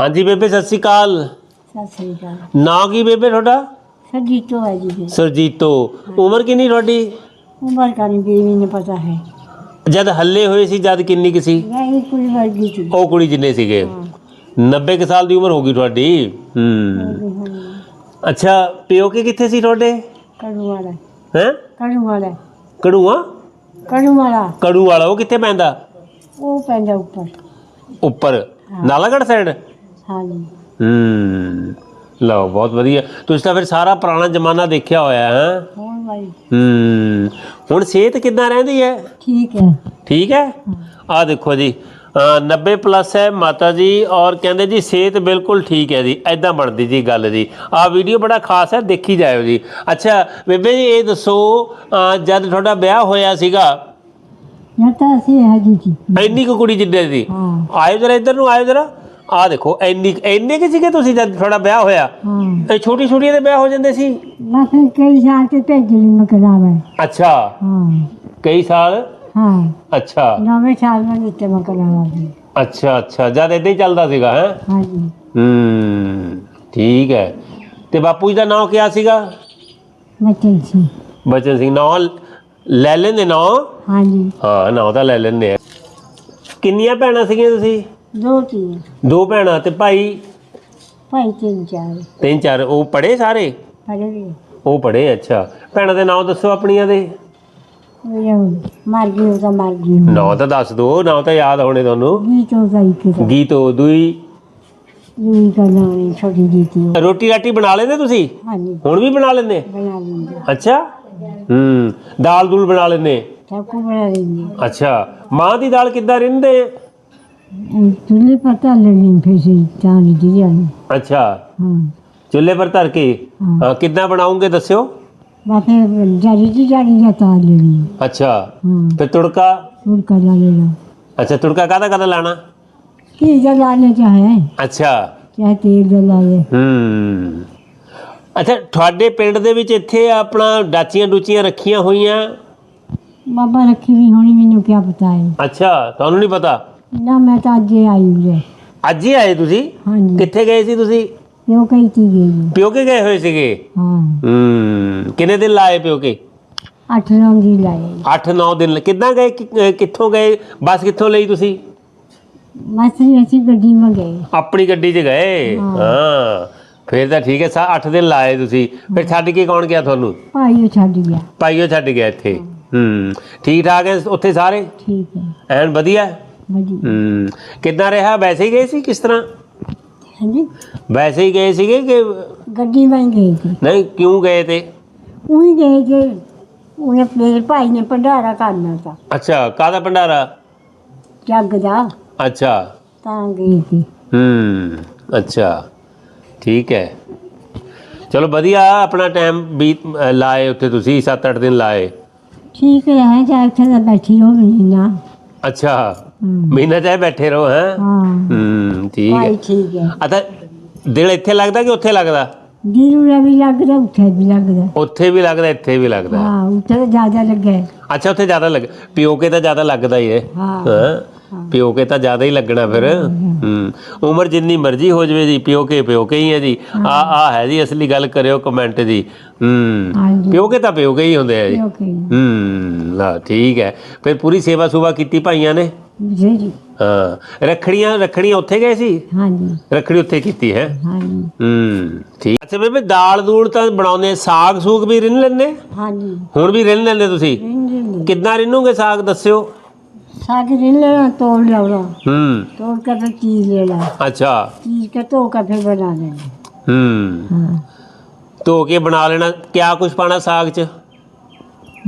ਹਾਂਜੀ ਬੇਬੇ ਸਤਿ ਸ਼੍ਰੀ ਅਕਾਲ। ਸਤਿ ਸ੍ਰੀ ਅਕਾਲ। ਨਾਂ ਕੀ ਬੇਬੇ ਤੁਹਾਡਾ? ਸਰ ਹੈ ਜੀ ਸਰਜੀਤੋ। ਉਮਰ ਕਿੰਨੀ ਤੁਹਾਡੀ? ਉਮਰ ਕਾਰਨ ਬੀਵੀ ਨੇ ਪਤਾ ਹੈ। ਜਦ ਹੱਲੇ ਹੋਏ ਸੀ ਜਦ ਕਿੰਨੀ ਕੁ ਸੀ? ਉਹ ਕੁੜੀ ਜਿੰਨੇ ਸੀਗੇ। 90 ਸਾਲ ਦੀ ਉਮਰ ਹੋ ਗਈ ਤੁਹਾਡੀ। ਹੂੰ। ਅੱਛਾ ਪਿਓਕੇ ਕਿੱਥੇ ਸੀ ਤੁਹਾਡੇ? ਕੜੂ ਹੈ? ਕੜੂ ਕੜੂਆ? ਕੜੂ ਉਹ ਕਿੱਥੇ ਪੈਂਦਾ? ਉਹ ਪੈਂਦਾ ਉੱਪਰ। ਉੱਪਰ। ਨਾਲਾਗੜ੍ਹ ਸਾਈਡ ਹਾਂਜੀ। ਹੂੰ। ਲਓ ਬਹੁਤ ਵਧੀਆ। ਤੁਸੀਂ ਤਾਂ ਫਿਰ ਸਾਰਾ ਪੁਰਾਣਾ ਜ਼ਮਾਨਾ ਦੇਖਿਆ ਹੋਇਆ ਹੈ? ਹੁਣ ਹੂੰ। ਹੁਣ ਸਿਹਤ ਕਿੱਦਾਂ ਰਹਿੰਦੀ ਹੈ? ਠੀਕ ਹੈ। ਠੀਕ ਹੈ? ਆ ਦੇਖੋ ਜੀ। 90 ਪਲੱਸ ਹੈ ਮਾਤਾ ਜੀ ਔਰ ਕਹਿੰਦੇ ਜੀ ਸਿਹਤ ਬਿਲਕੁਲ ਠੀਕ ਹੈ ਜੀ। ਐਦਾਂ ਬਣਦੀ ਜੀ ਗੱਲ ਜੀ। ਆ ਵੀਡੀਓ ਬੜਾ ਖਾਸ ਹੈ ਦੇਖੀ ਜਾਇਓ ਜੀ। ਅੱਛਾ ਬੇਬੇ ਜੀ ਇਹ ਦੱਸੋ ਜਦ ਤੁਹਾਡਾ ਵਿਆਹ ਹੋਇਆ ਸੀਗਾ ਮੈਂ ਤਾਂ ਹੈ ਜੀ ਜੀ ਇੰਨੀ ਕੁੜੀ ਜਿੱਡੇ ਸੀ ਆਇਓ ਜਰਾ ਇੱਧਰ ਨੂੰ ਆਇਓ ਜਰਾ। ਆ ਦੇਖੋ ਇੰਨੀ ਇੰਨੇ ਕਿ ਸੀਗੇ ਤੁਸੀਂ ਜਦ ਤੁਹਾਡਾ ਵਿਆਹ ਹੋਇਆ? ਇਹ ਛੋਟੀ ਛੋਟੀਆਂ ਦੇ ਵਿਆਹ ਹੋ ਜਾਂਦੇ ਸੀ? ਬਸ ਕਈ ਸਾਲ ਤੇ ਭੇਜਣੀ ਮਕਲਾਵਾ ਅੱਛਾ। ਹਾਂ। ਕਈ ਸਾਲ? ਹਾਂ। ਅੱਛਾ। ਨਵੇਂ ਸਾਲ ਮੈਂ ਦਿੱਤੇ ਮਕਲਾਵਾ ਜੀ ਅੱਛਾ ਅੱਛਾ। ਜਦ ਏਦਾਂ ਹੀ ਚੱਲਦਾ ਸੀਗਾ ਹੈ? ਹਾਂਜੀ। ਠੀਕ ਹੈ। ਤੇ ਬਾਪੂ ਜੀ ਦਾ ਨਾਮ ਕਿਆ ਸੀਗਾ? ਮਚਲ ਸੀ ਬਚਨ ਸਿੰਘ ਨਾਂ ਲੈ ਲੈਂਦੇ ਨਾਂ? ਹਾਂਜੀ। ਹਾਂ ਨਾਂ ਤਾਂ ਲੈ ਲੈਂਦੇ ਕਿੰਨੀਆਂ ਭੈਣਾਂ ਸੀਗੀਆਂ ਤੁਸੀਂ? ਦੋ ਭੈਣਾਂ ਤੇ ਭਾਈ ਭਾਈ ਤਿੰਨ ਚਾਰ। ਤਿੰਨ ਚਾਰ ਉਹ ਪੜ੍ਹੇ ਸਾਰੇ? ਪੜੇ ਵੀ ਉਹ ਪੜ੍ਹੇ ਅੱਛਾ। ਭੈਣਾਂ ਦੇ ਨਾਮ ਦੱਸੋ ਆਪਣੀਆਂ ਦੇ। ਉਹ ਤਾਂ ਦੱਸ ਦਿਓ ਨਾਂ ਤਾਂ ਯਾਦ ਹੋਣੇ ਤੁਹਾਨੂੰ। ਜੀ ਚੋ ਸਾਈ ਰੋਟੀ ਰਾਟੀ ਬਣਾ ਲੈਂਦੇ ਤੁਸੀਂ? ਹਾਂਜੀ। ਹੁਣ ਵੀ ਬਣਾ ਲੈਂਦੇ? ਅੱਛਾ? ਹੂੰ ਦਾਲ ਦੂਲ ਬਣਾ ਲੈਂਦੇ? ਅੱਛਾ। ਮਾਂ ਦੀ ਦਾਲ ਕਿੱਦਾਂ ਰਹਿੰਦੇ ਚੁੱਲ੍ਹੇ ਪਰ ਧਰ ਲੈਣੀ ਫਿਰ ਸੀ ਚਾਹ ਨਹੀਂ ਜੀ ਜਾਣੀ ਅੱਛਾ। ਹਾਂ। ਚੁੱਲ੍ਹੇ ਪਰ ਧਰ ਕੇ? ਹਾਂ। ਬਣਾਉਂਗੇ ਦੱਸਿਓ? ਬਾਕੀ ਜਾਰੀ ਜੀ ਜਾਣੀ ਜਾਂ ਤਾਰ ਲੈਣੀ ਅੱਛਾ। ਹਾਂ। ਫਿਰ ਤੁੜਕਾ? ਸੁਣ ਲੈਣਾ। ਅੱਛਾ ਤੁੜਕਾ ਕਾਹਦਾ ਕਾਹਦਾ ਲਾਣਾ? ਕੀ ਜਲਾ ਲੈ ਚਾਹੇ। ਅੱਛਾ। ਚਾਹੇ ਤੇਲ ਜਲਾ ਲੈ ਹੂੰ। ਅੱਛਾ ਤੁਹਾਡੇ ਪਿੰਡ ਦੇ ਵਿੱਚ ਇੱਥੇ ਆਪਣਾ ਡਾਚੀਆਂ ਡੂਚੀਆਂ ਰੱਖੀਆਂ ਹੋਈਆਂ? ਬਾਬਾ ਰੱਖੀ ਵੀ ਹੋਣੀ ਮੈਨੂੰ ਕੀ ਪਤਾ ਹੈ ਅੱਛਾ ਤੁਹਾਨੂੰ ਨਹੀਂ ਪਤਾ? ਨਾ ਮੈਂ ਤਾਂ ਅੱਜ ਹੀ ਆਈ ਜੇ ਅੱਜ ਹੀ ਆਏ ਤੁਸੀਂ? ਹਾਂਜੀ। ਕਿੱਥੇ ਗਏ ਸੀ ਤੁਸੀਂ? ਇਹੋ ਕਹੀ ਤੀ ਗਈ ਪਿਓਕੇ ਗਏ ਹੋਏ ਸੀਗੇ? ਹਾਂ। ਕਿੰਨੇ ਦਿਨ ਲਾਏ ਪਿਓਕੇ? ਅੱਠ ਨੌ ਦੀ ਲਾਏ। 8-9 ਦਿਨ ਕਿੱਦਾਂ ਗਏ? ਕਿੱਥੋਂ ਗਏ? ਬੱਸ ਕਿੱਥੋਂ ਲਈ ਤੁਸੀਂ? ਬਸ ਜੀ ਅਸੀਂ ਗੱਡੀ ਮੈਂ ਗਏ। ਆਪਣੀ ਗੱਡੀ 'ਚ ਗਏ? ਹਾਂ। ਫਿਰ ਤਾਂ ਠੀਕ ਹੈ ਸਾ 8 ਦਿਨ ਲਾਏ ਤੁਸੀਂ। ਫਿਰ ਛੱਡ ਕੇ ਕੌਣ ਗਿਆ ਤੁਹਾਨੂੰ? ਭਾਈ ਉਹ ਛੱਡ ਗਿਆ। ਭਾਈਓ ਛੱਡ ਗਿਆ ਇੱਥੇ। ਹੂੰ ਠੀਕ ਠਾਕ ਹੈ ਉੱਥੇ ਸਾਰੇ? ਠੀਕ ਹੈ। ਐਨ ਵਧੀਆ? ਹਾਂਜੀ ਹੂੰ ਕਿੱਦਾਂ ਰਿਹਾ ਵੈਸੇ ਹੀ ਗਏ ਸੀ ਕਿਸ ਤਰ੍ਹਾਂ ਹਾਂਜੀ ਵੈਸੇ ਹੀ ਗਏ ਸੀਗੇ ਕਿ ਗੱਡੀ ਵਾਂ ਗਏ ਸੀ ਨਹੀਂ ਕਿਉਂ ਗਏ ਤੇ ਉਹੀ ਗਏ ਜੇ ਉਹਨੇ ਮੇਰੇ ਭਾਈ ਨੇ ਭੰਡਾਰਾ ਕਰਨਾ ਸੀ ਅੱਛਾ ਕਾਹਦਾ ਭੰਡਾਰਾ ਜੱਗ ਦਾ ਅੱਛਾ ਤਾਂ ਗਈ ਸੀ ਹੂੰ ਅੱਛਾ ਠੀਕ ਹੈ ਚਲੋ ਵਧੀਆ ਆਪਣਾ ਟਾਈਮ ਵੀ ਲਾਏ ਉੱਥੇ ਤੁਸੀਂ 7-8 ਦਿਨ ਲਾਏ ਠੀਕ ਹੈ ਜਾਂ ਇੱਥੇ ਤਾਂ ਬੈਠੀ ਹੋ ਮਹੀਨਾ ਅੱਛਾ ਮਹੀਨਾ ਚਾਹੇ ਬੈਠੇ ਰਹੋ ਹਾਂ। ਹੂੰ। ਠੀਕ ਹੈ। ਠੀਕ ਹੈ। ਅਤਾ ਦਿਲ ਇੱਥੇ ਲੱਗਦਾ ਕਿ ਉੱਥੇ ਲੱਗਦਾ? ਦਿਲ ਵੀ ਲੱਗਦਾ ਉੱਥੇ ਵੀ ਲੱਗਦਾ। ਉੱਥੇ ਵੀ ਲੱਗਦਾ ਇੱਥੇ ਵੀ ਲੱਗਦਾ। ਹਾਂ ਉੱਥੇ ਜ਼ਿਆਦਾ ਲੱਗਾ ਅੱਛਾ ਉੱਥੇ ਜ਼ਿਆਦਾ ਲੱਗ ਪਿਓਕੇ ਤਾਂ ਜ਼ਿਆਦਾ ਲੱਗਦਾ ਹੀ ਹੈ। ਹਾਂ। ਹਾਂ? ਪਿਓਕੇ ਤਾਂ ਜ਼ਿਆਦਾ ਹੀ ਲੱਗਣਾ ਫਿਰ। ਹੂੰ। ਉਮਰ ਜਿੰਨੀ ਮਰਜ਼ੀ ਹੋ ਜਵੇ ਜੀ ਪਿਓ ਕੇ ਪਿਓ ਕੇ ਹੀ ਹੈ ਜੀ। ਆ ਆ ਹੈ ਜੀ ਅਸਲੀ ਗੱਲ ਕਰਿਓ ਕਮੈਂਟ ਜੀ। ਹੂੰ। ਹਾਂਜੀ। ਪਿਓਕੇ ਤਾਂ ਪਿਓਕੇ ਹੀ ਹੁੰਦੇ ਆ ਜੀ। ਓਕੇ ਹੂੰ। ਲਾ ਠੀਕ ਹੈ। ਫਿਰ ਪੂਰੀ ਸੇਵਾ ਸੁਭਾ ਕੀਤੀ ਭਾਈਆਂ ਨੇ? ਜੀ ਜੀ। ਹਾਂ। ਰਖੜੀਆਂ ਰਖੜੀਆਂ ਉੱਥੇ ਗਏ ਸੀ? ਹਾਂਜੀ। ਰਖੜੀ ਉੱਥੇ ਕੀਤੀ ਹੈ? ਹਾਂਜੀ। ਹੂੰ ਠੀਕ। ਅੱਛਾ ਬੇਬੇ ਦਾਲ ਦੂਲ ਤਾਂ ਬਣਾਉਂਦੇ ਸਾਗ ਸੂਗ ਵੀ ਰਿੰਨ ਲੈਂਦੇ? ਹਾਂਜੀ। ਹੁਣ ਵੀ ਰਿੰਨ ਲੈਂਦੇ ਤੁਸੀਂ? ਕਿੰਨਾ ਰਿੰਨੂਗੇ ਸਾਗ ਦੱਸਿਓ? ਸਾਗ ਰਿੰਨ ਲੈਣਾ ਤੋੜ ਲਿਆਉਣਾ। ਹੂੰ। ਤੋੜ ਕੇ ਫਿਰ ਚੀਜ਼ ਲੈ ਅੱਛਾ। ਚੀਜ਼ ਕੇ ਧੋ ਕੇ ਫਿਰ ਬਣਾ ਲੈਣਾ। ਹੂੰ। ਧੋ ਕੇ ਬਣਾ ਲੈਣਾ। ਕਿਆ ਕੁਝ ਪਾਣਾ ਸਾਗ 'ਚ?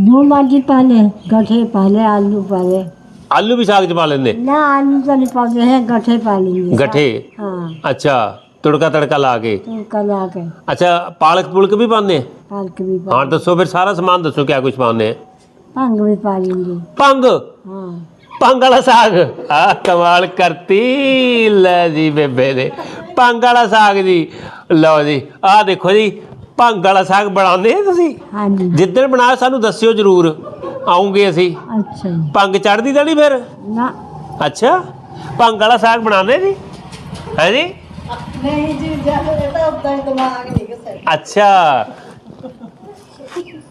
ਜੋ ਮਰਜ਼ੀ ਪਾ ਲੈ। ਗਠੇ ਪਾ ਲੈ ਆਲੂ ਪਾ ਲੈ। ਆਲੂ ਵੀ ਸਾਗ ਚ ਪਾ ਲੈਂਦੇ? ਨਾ ਆਲੂ ਤਾਂ ਨਹੀਂ ਪਾਉਂਦੇ ਹੈ ਗੱਠੇ ਪਾ ਲੈਂਦੇ ਗੱਠੇ? ਹਾਂ। ਅੱਛਾ ਤੜਕਾ ਤੜਕਾ ਲਾ ਕੇ? ਤੜਕਾ ਲਾ ਕੇ। ਅੱਛਾ ਪਾਲਕ ਪੁਲਕ ਵੀ ਪਾਉਂਦੇ? ਪਾਲਕ ਵੀ ਪਾ ਹਾਂ ਦੱਸੋ ਫਿਰ ਸਾਰਾ ਸਮਾਨ ਦੱਸੋ ਕਿਆ ਕੁਝ ਪਾਉਂਦੇ? ਭੰਗ ਵੀ ਪਾ ਲੈਂਦੇ। ਭੰਗ? ਹਾਂ। ਭੰਗ ਵਾਲਾ ਸਾਗ? ਆ ਕਮਾਲ ਕਰਤੀ। ਲੈ ਜੀ ਬੇਬੇ ਨੇ ਭੰਗ ਵਾਲਾ ਸਾਗ ਜੀ। ਲਓ ਜੀ ਆ ਦੇਖੋ ਜੀ ਭੰਗ ਵਾਲਾ ਸਾਗ ਬਣਾਉਂਦੇ ਤੁਸੀਂ? ਹਾਂਜੀ। ਜਿੱਦਣ ਬਣਾ ਸਾਨੂੰ ਦੱਸਿਓ ਜਰੂਰ। ਆਉਂਗੇ ਅਸੀਂ। ਅੱਛਾ ਪੰਗ ਚੜਦੀ ਤਾਂ ਨਹੀਂ ਫਿਰ? ਨਾ। ਅੱਛਾ। ਪੰਗ ਵਾਲਾ ਸਾਗ ਬਣਾਉਂਦੇ ਜੀ ਹੈ ਜੀ? ਨਹੀਂ ਜੀ ਜਦੋਂ ਤਾਂ ਉਦਾਂ ਹੀ ਦਿਮਾਗ ਨਹੀਂ ਕਿਸੇ ਅੱਛਾ।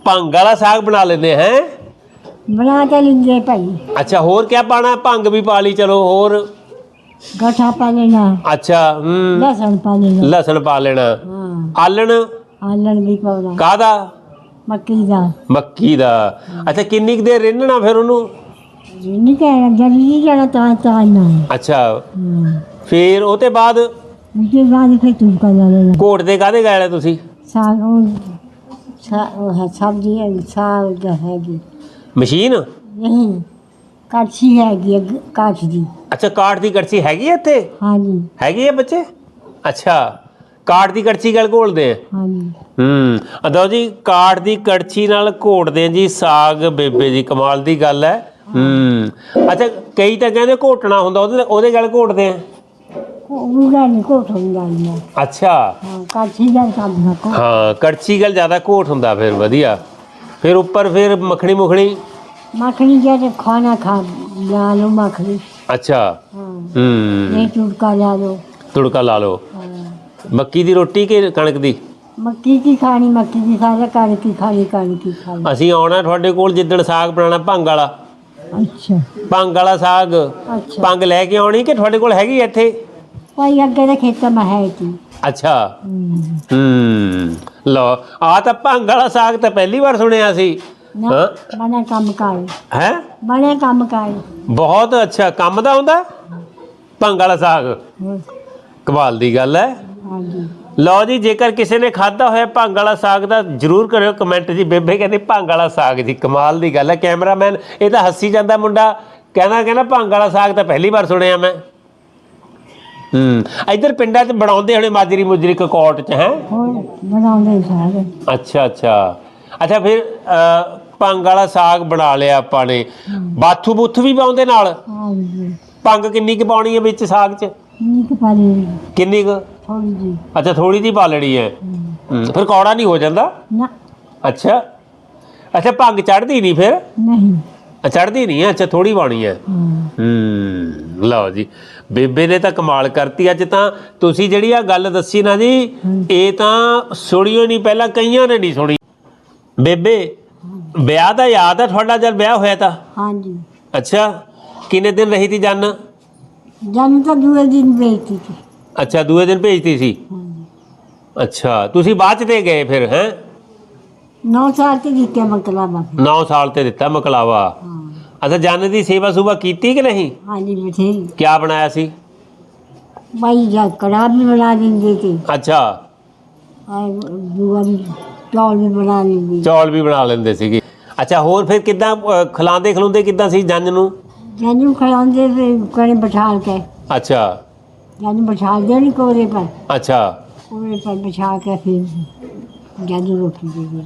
ਭੰਗ ਵਾਲਾ ਸਾਗ ਬਣਾ ਲੈਂਦੇ ਹੈ? ਬਣਾ ਕੇ ਲਿੰਦੇ ਭਾਈ। ਅੱਛਾ ਹੋਰ ਕੀ ਪਾਣਾ? ਭੰਗ ਵੀ ਪਾ ਲਈ ਚਲੋ ਹੋਰ। ਗਠਾ ਪਾ ਲੈਣਾ। ਅੱਛਾ ਹੂੰ। ਲਸਣ ਪਾ ਲੈਣਾ। ਲਸਣ ਪਾ ਲੈਣਾ। ਹਾਂ। ਆਲਣ? ਆਲਣ ਵੀ ਪਾਉਣਾ। ਕਾਹਦਾ? ਮੱਕੀ ਦਾ। ਮੱਕੀ ਦਾ। ਅੱਛਾ ਕਿੰਨੀ ਕੁ ਦੇਰ ਰਿੰਨਣਾ ਫਿਰ ਉਹਨੂੰ? ਨਹੀਂ ਕਹਿਣਾ ਜਲਦੀ ਜਾਣਾ ਤਾਂ ਤਾਂ ਨਾ ਅੱਛਾ। ਫਿਰ ਉਹ ਤੇ ਬਾਅਦ? ਉਸਕੇ ਬਾਅਦ ਫਿਰ ਤੂੰ ਕਰ ਲੈਣਾ ਕੋਟ ਦੇ ਕਾਦੇ ਗਾਲੇ ਤੁਸੀਂ? ਸਾਗ ਉਹ ਸਾ- ਉਹ ਹੈ ਸਬਜ਼ੀ ਹੈ ਸਾਗ ਹੈਗੀ। ਮਸ਼ੀਨ? ਨਹੀਂ ਕੜਛੀ ਹੈਗੀ ਅੱਗ- ਕਾਠ ਦੀ। ਅੱਛਾ ਕਾਠ ਦੀ ਕੜਛੀ ਹੈਗੀ ਹੈ ਇੱਥੇ? ਹਾਂਜੀ। ਹੈਗੀ ਹੈ ਬੱਚੇ? ਅੱਛਾ ਕਾਠ ਦੀ ਕੜਛੀ ਗੱਲ ਘੋਲਦੇ ਆ। ਹਾਂਜੀ। ਹੂੰ। ਅਦੋ ਜੀ ਕਾਠ ਦੀ ਕੜਛੀ ਨਾਲ ਘੋਟਦੇ ਆ ਜੀ ਸਾਗ ਬੇਬੇ ਜੀ ਕਮਾਲ ਦੀ ਗੱਲ ਹੈ। ਹੂੰ। ਅੱਛਾ ਕਈ ਤਾਂ ਕਹਿੰਦੇ ਘੋਟਣਾ ਹੁੰਦਾ ਉਹਦੇ ਉਹਦੇ ਗੱਲ ਘੋਟਦੇ ਆ? ਨਹੀਂ ਹੁੰਦਾ ਅੱਛਾ। ਕੜਛੀ ਦਾ ਕੰਮ ਨਾ ਕੋ ਹਾਂ ਕੜਛੀ ਗੱਲ ਜ਼ਿਆਦਾ ਘੋਟ ਹੁੰਦਾ ਫਿਰ ਵਧੀਆ। ਫਿਰ ਉੱਪਰ ਫਿਰ ਮੱਖਣੀ ਮੁਖਣੀ? ਮੱਖਣੀ ਜਦ ਖਾਣਾ ਖਾ ਲਾ ਲਓ ਮੱਖਣੀ। ਅੱਛਾ। ਹਾਂ। ਨਹੀਂ ਤੁੜਕਾ ਲਾ ਲਓ। ਤੁੜਕਾ ਲਾ ਲਓ। ਮੱਕੀ ਦੀ ਰੋਟੀ ਕਿ ਕਣਕ ਦੀ? ਮੱਕੀ ਕੀ ਖਾਣੀ ਮੱਕੀ ਦੀ ਖਾ ਲੈ ਕਣਕ ਕੀ ਖਾਣੀ ਕਣਕ ਕੀ ਖਾਣੀ? ਅਸੀਂ ਆਉਣਾ ਤੁਹਾਡੇ ਕੋਲ ਜਿੱਦਣ ਸਾਗ ਬਣਾਉਣਾ ਭੰਗ ਵਾਲਾ। ਅੱਛਾ। ਭੰਗ ਵਾਲਾ ਸਾਗ। ਅੱਛਾ। ਭੰਗ ਲੈ ਕੇ ਆਉਣੀ ਕਿ ਤੁਹਾਡੇ ਕੋਲ ਹੈਗੀ ਇੱਥੇ? ਭਾਈ ਅੱਗੇ ਦੇ ਖੇਤਾਂ ਮੈਂ ਹੈ ਤੀ ਅੱਛਾ। ਹਮ, ਹੂੰ। ਲਓ ਆ ਤਾਂ ਭੰਗ ਵਾਲਾ ਸਾਗ ਤਾਂ ਪਹਿਲੀ ਵਾਰ ਸੁਣਿਆ ਸੀ ਨਾ ਹਾਂ? ਬਣਾ ਕੰਮ ਕਰ ਹੈ? ਬਣੇ ਕੰਮ ਕਰ ਬਹੁਤ ਅੱਛਾ ਕੰਮ ਦਾ ਹੁੰਦਾ। ਭੰਗ ਵਾਲਾ ਸਾਗ। ਹੋਰ, ਕਮਾਲ ਦੀ ਗੱਲ ਹੈ। ਹਾਂਜੀ। ਲਓ ਜੀ ਜੇਕਰ ਕਿਸੇ ਨੇ ਖਾਦਾ ਹੋਇਆ ਭੰਗ ਵਾਲਾ ਸਾਗ ਦਾ ਜਰੂਰ ਕਰਿਓ ਕਮੈਂਟ ਜੀ। ਬੇਬੇ ਕਹਿੰਦੀ ਭੰਗ ਵਾਲਾ ਸਾਗ ਜੀ ਕਮਾਲ ਦੀ ਗੱਲ ਹੈ। ਕੈਮਰਾਮੈਨ ਇਹ ਤਾਂ ਹੱਸੀ ਜਾਂਦਾ ਮੁੰਡਾ। ਕਹਿੰਦਾ ਕਹਿੰਦਾ ਭੰਗ ਵਾਲਾ ਸਾਗ ਤਾਂ ਪਹਿਲੀ ਵਾਰ ਸੁਣਿਆ ਮੈਂ। ਹੂੰ ਇੱਧਰ ਪਿੰਡਾਂ 'ਚ ਬਣਾਉਂਦੇ ਹੋਣੇ ਮਾਜਰੀ ਮੁਜਰੀ ਕਕੌਟ 'ਚ ਹੈ? ਬਣਾਉਂਦੇ ਅੱਛਾ ਅੱਛਾ। ਅੱਛਾ ਫਿਰ ਭੰਗ ਵਾਲਾ ਸਾਗ ਬਣਾ ਲਿਆ ਆਪਾਂ ਨੇ। ਬਾਥੂ ਬੁੱਥ ਵੀ ਪਾਉਂਦੇ ਨਾਲ? ਹਾਂਜੀ। ਭੰਗ ਕਿੰਨੀ ਕੁ ਪਾਉਣੀ ਹੈ ਵਿੱਚ ਸਾਗ 'ਚ? ਕਿੰਨੀ ਕੁ? ਥੋੜੀ ਜੀ ਅੱਛਾ ਥੋੜੀ ਜਿਹੀ ਪਾ ਲੈਣੀ ਹੈ। ਹੂੰ, ਫਿਰ ਕੌੜਾ ਨਹੀਂ ਹੋ ਜਾਂਦਾ? ਨਾ। ਅੱਛਾ। ਅੱਛਾ ਭੰਗ ਚੜਦੀ ਨਹੀਂ ਫਿਰ? ਨਹੀਂ। ਚੜਦੀ ਨਹੀਂ ਹੈ? ਅੱਛਾ ਥੋੜੀ ਪਾਣੀ ਹੈ। ਹਾਂ। ਹੂੰ ਲਓ ਜੀ। ਬੇਬੇ ਨੇ ਤਾਂ ਕਮਾਲ ਕਰਤੀ। ਅੱਜ ਤਾਂ ਤੁਸੀਂ ਜਿਹੜੀ ਆ ਗੱਲ ਦੱਸੀ ਨਾ ਜੀ ਇਹ ਤਾਂ ਸੁਣੀਓ ਨਹੀਂ ਪਹਿਲਾਂ ਕਈਆਂ ਨੇ ਨਹੀਂ ਸੁਣੀ। ਬੇਬੇ ਵਿਆਹ ਦਾ ਯਾਦ ਹੈ ਤੁਹਾਡਾ? ਜਦ ਵਿਆਹ ਹੋਇਆ ਤਾਂ? ਹਾਂਜੀ। ਅੱਛਾ ਕਿੰਨੇ ਦਿਨ ਰਹੀ ਤੀ ਜੰਨ? ਜਨ ਤਾਂ ਦੂਏ ਦਿਨ ਵੇਚਤੀ ਸੀ। ਅੱਛਾ ਦੂਏ ਦਿਨ ਭੇਜਤੀ ਸੀ? ਅੱਛਾ ਤੁਸੀਂ ਬਾਅਦ ਚ ਤੇ ਗਏ ਫਿਰ ਹੈ? ਨੌ ਸਾਲ ਤੇ ਦਿੱਤੇ ਮਕਲਾਵਾ 9 ਸਾਲ ਤੇ ਦਿੱਤਾ ਮਕਲਾਵਾ। ਅੱਛਾ ਜੰਨ ਦੀ ਸੇਵਾ ਸੁਭਾ ਕੀਤੀ ਕਿ ਨਹੀਂ? ਹਾਂਜੀ ਬਥੇਰੀ। ਕਿਆ ਬਣਾਇਆ ਸੀ? ਭਾਈ ਜਾ ਕੜਾ ਵੀ ਬਣਾ ਦਿੰਦੇ ਤੇ ਅੱਛਾ। ਦੂਆ ਵੀ ਚੌਲ ਵੀ ਬਣਾ ਦਿੰਦੇ ਚੌਲ ਵੀ ਬਣਾ ਲੈਂਦੇ ਸੀਗੇ। ਅੱਛਾ ਹੋਰ ਫਿਰ ਕਿੱਦਾਂ ਖਿਲਾਉਂਦੇ ਖਿਲਾਉਂਦੇ ਕਿੱਦਾਂ ਸੀ ਜੰਨ ਨੂੰ? ਜਾਨੂੰ ਖੜਾਉਂਦੇ ਤੇ ਕਰੇ ਬਿਠਾ ਕੇ। ਅੱਛਾ। ਜਾਨੂੰ ਬਿਠਾ ਦੇਣੀ ਕੋਰੇ ਪਰ। ਅੱਛਾ। ਕੋਰੇ ਪਰ ਬਿਠਾ ਕੇ ਫਿਰ ਜਾਨੂੰ ਰੋਟੀ ਦੇ ਦੇ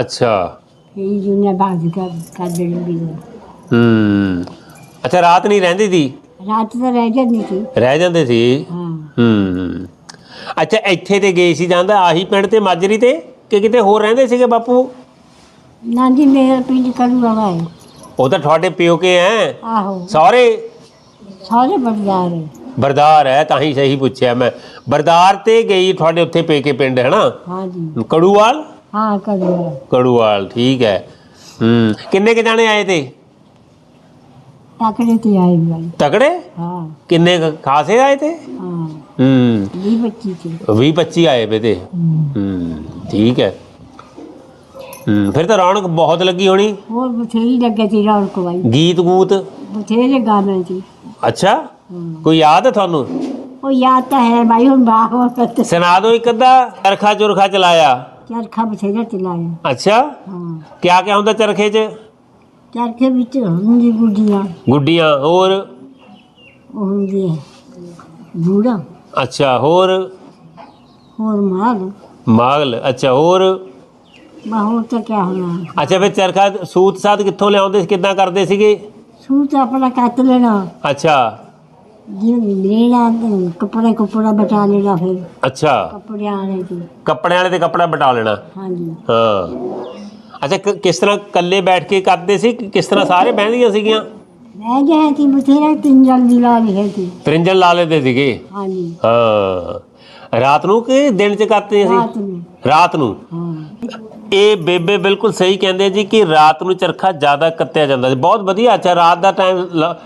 ਅੱਛਾ। ਇਹ ਜੁਨਾ ਬਾਜ ਕਰ ਕਰ ਦੇਣੀ ਹੂੰ। ਅੱਛਾ ਰਾਤ ਨਹੀਂ ਰਹਿੰਦੀ ਸੀ? ਰਾਤ ਤਾਂ ਰਹਿ ਜਾਂਦੀ ਸੀ। ਰਹਿ ਜਾਂਦੇ ਸੀ? ਹਾਂ। ਹੂੰ ਅੱਛਾ ਇੱਥੇ ਤੇ ਗਏ ਸੀ ਜਾਂਦਾ ਆਹੀ ਪਿੰਡ ਤੇ ਮਾਜਰੀ ਤੇ? ਕਿ ਕਿਤੇ ਹੋਰ ਰਹਿੰਦੇ ਸੀਗੇ ਬਾਪੂ? ਨਾ ਜੀ ਮੇਰਾ ਪਿੰਡ ਕਰੂ ਵਾਲਾ ਹੈ। ਉਹ ਤਾਂ ਤੁਹਾਡੇ ਪਿਓਕੇ ਐ ਆਹੋ। ਸਾਰੇ? ਸਾਰੇ ਬੜਦਾਰ ਹੈ ਬਰਦਾਰ ਹੈ ਤਾਂ ਹੀ ਸਹੀ ਪੁੱਛਿਆ ਮੈਂ। ਬਰਦਾਰ ਤੇ ਗਈ ਤੁਹਾਡੇ ਉੱਥੇ ਪੇਕੇ ਪਿੰਡ ਹੈ ਨਾ? ਹਾਂਜੀ। ਕੜੂਵਾਲ? ਹਾਂ ਕੜੂਵਾਲ। ਠੀਕ ਹੈ। ਹੂੰ ਕਿੰਨੇ ਕੇ ਜਾਣੇ ਆਏ ਤੇ? ਟਾਕਰੇ ਤੇ ਆਏ ਵਾਲੇ ਤਕੜੇ? ਹਾਂ। ਕਿੰਨੇ ਕੁ ਖਾਸੇ ਆਏ ਤੇ? ਹਾਂ। ਹੂੰ। ਵੀਹ ਬੱਚੀ ਸੀ 20 25 ਆਏ ਵੇ ਤੇ। ਹੂੰ ਠੀਕ ਹੈ। ਹੂੰ ਫਿਰ ਤਾਂ ਰੌਣਕ ਬਹੁਤ ਲੱਗੀ ਹੋਣੀ। ਹੋਰ ਬਥੇਰੀ ਲੱਗੇ ਸੀ ਰੌਣਕ ਵਾਈ ਗੀਤ ਗੂਤ? ਬਥੇਰੇ ਗਾਣੇ ਸੀ। ਅੱਛਾ। ਕੋਈ ਯਾਦ ਹੈ ਤੁਹਾਨੂੰ? ਉਹ ਯਾਦ ਤਾਂ ਹੈ ਭਾਈ ਹੁਣ ਬਾਹ ਵਕਤ ਸੁਣਾ ਦਿਓ ਇੱਕ ਅੱਧਾ ਚਰਖਾ ਚੁਰਖਾ ਚਲਾਇਆ। ਚਰਖਾ ਬਥੇਰਾ ਚਲਾਇਆ। ਅੱਛਾ ਹਾਂ। ਕਿਆ ਕਿਆ ਹੁੰਦਾ ਚਰਖੇ 'ਚ? ਚਰਖੇ ਵਿੱਚ ਹੁੰਦੀ ਗੁੱਡੀਆਂ। ਗੁੱਡੀਆਂ ਹੋਰ? ਉਹ ਹੁੰਦੀ ਹੈ ਬੂੜਾ ਅੱਛਾ ਹੋਰ? ਹੋਰ ਮਾਲ। ਮਾਗਲ ਅੱਛਾ ਹੋਰ? ਬਾ ਹੋਰ ਤਾਂ ਕਿਆ ਹੋਣਾ ਅੱਛਾ ਫਿਰ ਚਰਖਾ ਸੂਤ ਸਾਤ ਕਿੱਥੋਂ ਲਿਆਉਂਦੇ ਸੀ? ਕਿੱਦਾਂ ਕਰਦੇ ਸੀਗੇ? ਸੂਟ ਆਪਣਾ ਕੱਟ ਲੈਣਾ ਅੱਛਾ ਜਿਵੇਂ ਲੈਣਾ ਤੇ ਕੱਪੜੇ ਕੁਪੜਾ ਬਚਾ ਲੈਣਾ ਫਿਰ ਅੱਛਾ ਕੱਪੜੇ ਆਣੇ ਤੇ ਕੱਪੜਿਆਂ ਵਾਲੇ ਤੇ ਕੱਪੜਾ ਬਟਾ ਲੈਣਾ ਹਾਂਜੀ ਹਾਂ ਅੱਛਾ ਕ- ਕਿਸ ਤਰ੍ਹਾਂ ਇਕੱਲੇ ਬੈਠ ਕੇ ਕਰਦੇ ਸੀ ਕਿ ਕਿਸ ਤਰ੍ਹਾਂ ਸਾਰੇ ਬਹਿੰਦੀਆਂ ਸੀਗੀਆਂ ਮੈਂ ਗਏ ਸੀ ਬਥੇਰਾ ਤਿੰਨ ਜਲਦੀ ਲਾ ਲਈ ਸੀ ਪ੍ਰਿੰਜਲ ਲਾ ਲੈਂਦੇ ਸੀਗੇ ਹਾਂਜੀ ਹਾਂ ਰਾਤ ਨੂੰ ਕਿ ਦਿਨ ਚ ਕਰਤੇ ਅਸੀਂ ਰਾਤ ਨੂੰ ਰਾਤ ਨੂੰ। ਇਹ ਬੇਬੇ ਬਿਲਕੁਲ ਸਹੀ ਕਹਿੰਦੇ ਜੀ ਕਿ ਰਾਤ ਨੂੰ ਚਰਖਾ ਜ਼ਿਆਦਾ ਕੱਤਿਆ ਜਾਂਦਾ ਸੀ ਬਹੁਤ ਵਧੀਆ ਅੱਛਾ ਰਾਤ ਦਾ ਟਾਈਮ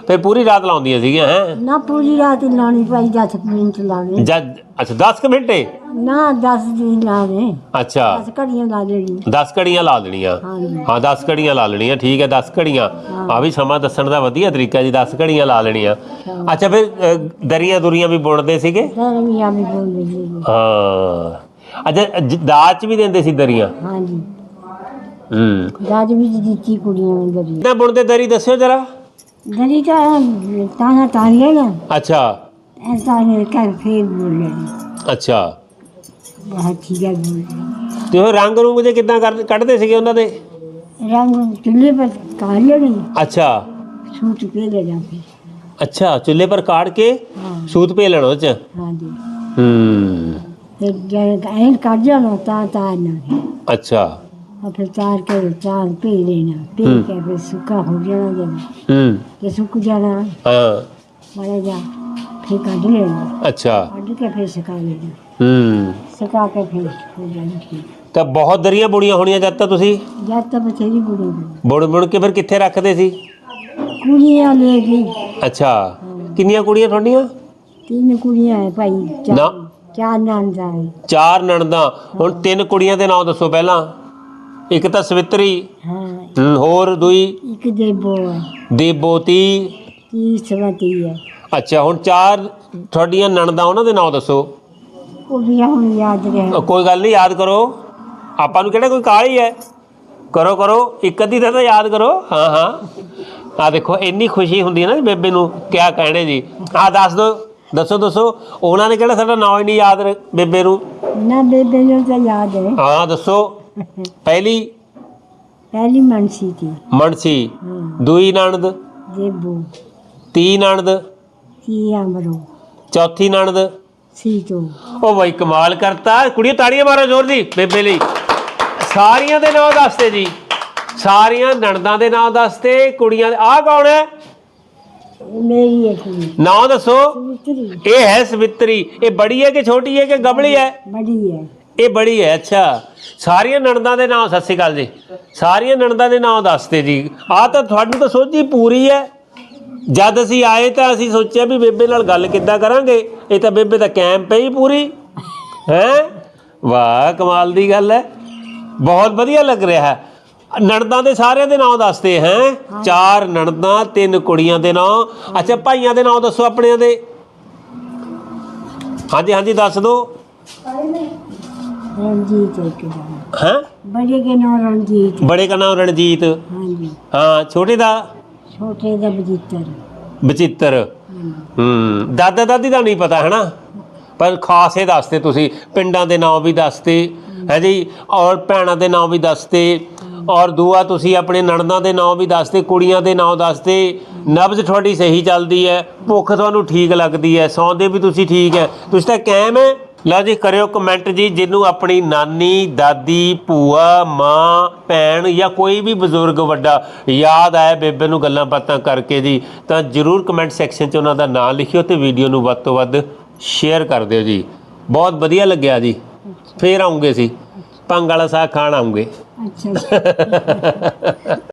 ਫਿਰ ਪੂਰੀ ਰਾਤ ਲਾਉਂਦੀਆਂ ਸੀਗੀਆਂ ਹੈ? ਨਾ ਪੂਰੀ ਰਾਤ ਹੀ ਲਾਉਣੀ ਪਈ 10 ਮਿੰਟ ਲਾਣੇ ਜਦ ਅੱਛਾ 10 ਕੁ ਮਿੰਟ? ਨਾ 10 ਦਿਨ ਲਾਣੇ ਅੱਛਾ। 10 ਘੜੀਆਂ ਲਾ ਲੈਣੀ 10 ਘੜੀਆਂ ਲਾ ਦੇਣੀਆਂ। ਹਾਂਜੀ। ਹਾਂ 10 ਘੜੀਆਂ ਲਾ ਲੈਣੀਆਂ ਠੀਕ ਹੈ 10 ਘੜੀਆਂ। ਆ ਵੀ ਸਮਾਂ ਦੱਸਣ ਦਾ ਵਧੀਆ ਤਰੀਕਾ ਜੀ 10 ਘੜੀਆਂ ਲਾ ਲੈਣੀਆਂ। ਅੱਛਾ। ਫਿਰ ਦਰੀਆਂ ਦੁਰੀਆਂ ਵੀ ਬੁਣਦੇ ਸੀਗੇ? ਦਰਮੀਆਂ ਵੀ ਬੋਲਦੇ ਸੀ ਹਾਂ। ਅੱਛਾ ਜ- ਦਾਜ ਚ ਵੀ ਦਿੰਦੇ ਸੀ ਦਰੀਆਂ? ਹਾਂਜੀ। ਹੂੰ। ਦਾਜ ਵੀ ਦਿੱਤੀ ਕੁੜੀਆਂ ਨੂੰ ਦਰੀ। ਕਿੰਨਾ ਬੁਣਦੇ ਦਰੀ ਦੱਸਿਓ ਜਰਾ? ਦਰੀ ਤਾਂ ਤਾਨਾ ਤਾਨ ਲੈਣਾ ਅੱਛਾ। ਐਸਾ ਨੇ ਕਰ ਫੇਰ ਬੋਲ ਅੱਛਾ। ਬਹੁਤ ਠੀਕ ਹੈ ਬੋਲ ਤੇ ਉਹ ਰੰਗ ਰੂੰਗ ਜੇ ਕਿਦਾਂ ਕੱਢਦੇ ਸੀਗੇ ਉਹਨਾਂ ਦੇ? ਰੰਗ ਚੁੱਲ੍ਹੇ ਪਰ ਕਾਲ ਲੈਣੀ ਅੱਛਾ। ਸੂਟ ਪੇ ਲੈ ਜਾ। ਫਿਰ ਅੱਛਾ ਚੁੱਲ੍ਹੇ ਪਰ ਕਾੜ ਕੇ ਹਾਂ। ਸੂਤ ਭੇ ਲੈਣਾ ਉਹ ਚ? ਹਾਂਜੀ। ਹੂੰ। ਫਿਰ ਐਨ ਕੱਢ ਜਾਣਾ ਤਾਂ ਤਾਰਨਾ ਫਿਰ ਅੱਛਾ। ਉਹ ਫਿਰ ਤਾਰ ਕੇ ਚਾਹ ਪੀ ਲੈਣਾ। ਪੀ ਕੇ ਫਿਰ ਸੁੱਕਾ ਹੋ ਜਾਣਾ ਜਦੋਂ ਹੂੰ। ਕਿ ਸੁੱਕ ਜਾਣਾ ਹਾਂ। ਮਾੜਾ ਜਾ ਫਿਰ ਕੱਢ ਲੈਣਾ। ਅੱਛਾ। ਕੱਢ ਕੇ ਫਿਰ ਸੁਕਾ ਲੈਣਾ। ਹੂੰ। ਸੁਕਾ ਕੇ ਫਿਰ ਹੋ ਜਾਣਾ ਠੀਕ। ਤਾਂ ਬਹੁਤ ਦਰੀਆਂ ਬੁਣੀਆਂ ਹੋਣੀਆਂ ਜਦ ਤਾਂ ਤੁਸੀਂ? ਜਦ ਤਾਂ ਬਥੇਰੀ ਗੁੜੋ ਬੁਣ ਬੁਣ ਕੇ ਫਿਰ ਕਿੱਥੇ ਰੱਖਦੇ ਸੀ? ਕੁੜੀਆਂ ਲੈ ਗਈ। ਅੱਛਾ। ਕਿੰਨੀਆਂ ਕੁੜੀਆਂ ਤੁਹਾਡੀਆਂ? ਤਿੰਨ ਕੁੜੀਆਂ ਹੈ ਭਾਈ ਨਾ। ਚਾਰ ਚਾਰ ਨਣਦਾਂ ਚਾਰ ਨਣਦਾਂ। ਹੁਣ ਤਿੰਨ ਕੁੜੀਆਂ ਦੇ ਨਾਂ ਦੱਸੋ ਪਹਿਲਾਂ। ਇੱਕ ਤਾਂ ਸਵਿਤਰੀ ਹਾਂ। ਹੋਰ ਦੂਈ? ਇੱਕ ਦੇਬੋ ਹੈ ਦੇਵਬੋਤੀ ਤੀਸਵਤੀ ਹੈ ਅੱਛਾ ਹੁਣ ਚਾਰ ਤੁਹਾਡੀਆਂ ਨਣਦਾਂ ਉਹਨਾਂ ਦੇ ਨਾਂ ਦੱਸੋ। ਉਹ ਹੁਣ ਯਾਦ ਰਹੇ ਕੋਈ ਗੱਲ ਨਹੀਂ ਯਾਦ ਕਰੋ। ਆਪਾਂ ਨੂੰ ਕਿਹੜਾ ਕੋਈ ਕਾਹਲੀ ਹੈ ਕਰੋ ਕਰੋ। ਇੱਕ ਅੱਧੀ ਤਾਂ ਯਾਦ ਕਰੋ। ਹਾਂ ਹਾਂ। ਆ ਦੇਖੋ ਇੰਨੀ ਖੁਸ਼ੀ ਹੁੰਦੀ ਹੈ ਨਾ ਬੇਬੇ ਨੂੰ। ਕਿਆ ਕਹਿਣੇ ਜੀ। ਆ ਦੱਸ ਦੋ ਦੱਸੋ ਦੱਸੋ ਉਹਨਾਂ ਨੇ ਕਿਹੜਾ ਸਾਡਾ ਨਾਂ ਨਹੀਂ ਯਾਦ ਬੇਬੇ ਨੂੰ? ਨਾ ਬੇਬੇ ਨੂੰ ਤਾਂ ਯਾਦ ਹੈ। ਹਾਂ ਦੱਸੋ। ਪਹਿਲੀ? ਪਹਿਲੀ ਮਨਸੀ ਸੀ ਮਨਸੀ। ਦੂਈ ਨਣਦ? ਦੇਬੂ ਤੀ ਨਣਦ? ਕੀ ਅਮਰੋ। ਚੌਥੀ ਨਣਦ? ਸੀ ਜੋ ਉਹ ਬਈ ਕਮਾਲ ਕਰਤਾ। ਕੁੜੀਆਂ ਤਾੜੀਆਂ ਮਾਰੋ ਜ਼ੋਰ ਦੀ ਬੇਬੇ ਲਈ। ਸਾਰੀਆਂ ਦੇ ਨਾਂ ਦੱਸਦੇ ਜੀ। ਸਾਰੀਆਂ ਨਣਦਾਂ ਦੇ ਨਾਂ ਦੱਸਦੇ ਕੁੜੀਆਂ ਦੇ ਆਹ ਕੌਣ ਹੈ? ਮੇਰੀ ਨਾਂ ਦੱਸੋ ਇਹ ਹੈ ਸਵਿਤਰੀ। ਇਹ ਬੜੀ ਹੈ ਕਿ ਛੋਟੀ ਹੈ ਕਿ ਗਮਲੀ ਹੈ? ਬੜੀ ਹੈ। ਇਹ ਬੜੀ ਹੈ ਅੱਛਾ। ਸਾਰੀਆਂ ਨਣਦਾਂ ਦੇ ਨਾਮ ਸਤਿ ਸ਼੍ਰੀ ਅਕਾਲ ਜੀ। ਸਾਰੀਆਂ ਨਣਦਾਂ ਦੇ ਨਾਮ ਦੱਸਦੇ ਜੀ। ਆ ਤਾਂ ਤੁਹਾਨੂੰ ਤਾਂ ਸੋਝੀ ਪੂਰੀ ਹੈ। ਜਦ ਅਸੀਂ ਆਏ ਤਾਂ ਅਸੀਂ ਸੋਚਿਆ ਵੀ ਬੇਬੇ ਨਾਲ ਗੱਲ ਕਿੱਦਾਂ ਕਰਾਂਗੇ? ਇਹ ਤਾਂ ਬੇਬੇ ਦਾ ਕੈਂਪ ਪਈ ਪੂਰੀ। ਹੈ? ਵਾਹ ਕਮਾਲ ਦੀ ਗੱਲ ਹੈ। ਬਹੁਤ ਵਧੀਆ ਲੱਗ ਰਿਹਾ ਹੈ। ਨਣਦਾਂ ਦੇ ਸਾਰਿਆਂ ਦੇ ਨਾਮ ਦੱਸਦੇ ਹੈ। ਚਾਰ ਨਣਦਾਂ ਤਿੰਨ ਕੁੜੀਆਂ ਦੇ ਨਾਮ ਅੱਛਾ ਭਾਈਆਂ ਦੇ ਨਾਮ ਦੱਸੋ ਆਪਣੇ ਦੇ। ਹਾਂਜੀ ਹਾਂਜੀ ਦੱਸ ਦਿਓ ਰਣਜੀਤ ਬੜੇ ਦਾ ਨਾਮ ਰਣਜੀਤ। ਹਾਂ ਛੋਟੇ ਦਾ? ਛੋਟੇ ਦਾ ਬਚਿੱਤਰ ਦਾਦਾ ਦਾਦੀ ਦਾ ਨਹੀਂ ਪਤਾ ਹੈਨਾ? ਪਰ ਖਾਸ ਇਹ ਦੱਸਦੇ ਤੁਸੀਂ ਪਿੰਡਾਂ ਦੇ ਨਾਮ ਵੀ ਦੱਸਦੇ ਹੈ। ਜੀ? ਔਰ ਭੈਣਾਂ ਦੇ ਨਾਮ ਵੀ ਦੱਸਦੇ। ਔਰ ਦੂਆ, ਤੁਸੀਂ ਆਪਣੇ ਨਣਦਾਂ ਦੇ ਨਾਂ ਵੀ ਦੱਸਦੇ ਕੁੜੀਆਂ ਦੇ ਨਾਂ ਦੱਸਦੇ ਨਬਜ਼ ਤੁਹਾਡੀ ਸਹੀ ਚੱਲਦੀ ਹੈ, ਭੁੱਖ ਤੁਹਾਨੂੰ ਠੀਕ ਲੱਗਦੀ ਹੈ, ਸੌਂਦੇ ਵੀ ਤੁਸੀਂ ਠੀਕ ਹੈ। ਤੁਸੀਂ ਤਾਂ ਕਾਇਮ ਹੈ। ਲਓ ਜੀ, ਕਰਿਓ ਕਮੈਂਟ ਜੀ, ਜਿਹਨੂੰ ਆਪਣੀ ਨਾਨੀ, ਦਾਦੀ, ਭੂਆ, ਮਾਂ, ਭੈਣ ਜਾਂ ਕੋਈ ਵੀ ਬਜ਼ੁਰਗ ਵੱਡਾ ਯਾਦ ਆਇਆ ਬੇਬੇ ਨੂੰ ਗੱਲਾਂ ਬਾਤਾਂ ਕਰਕੇ ਜੀ, ਤਾਂ ਜਰੂਰ ਕਮੈਂਟ ਸੈਕਸ਼ਨ 'ਚ ਉਹਨਾਂ ਦਾ ਨਾਮ ਲਿਖਿਓ ਤੇ ਵੀਡੀਓ ਨੂੰ ਵੱਧ ਤੋਂ ਵੱਧ ਸ਼ੇਅਰ ਕਰ ਦਿਓ ਜੀ। ਬਹੁਤ ਵਧੀਆ ਲੱਗਿਆ ਜੀ। ਫੇਰ ਆਉਂਗੇ ਸੀ ਪੰਗ ਵਾਲਾ ਸਾਗ ਖਾਣ ਆਉਂਗੇ ਅੱਛਾ ਜੀ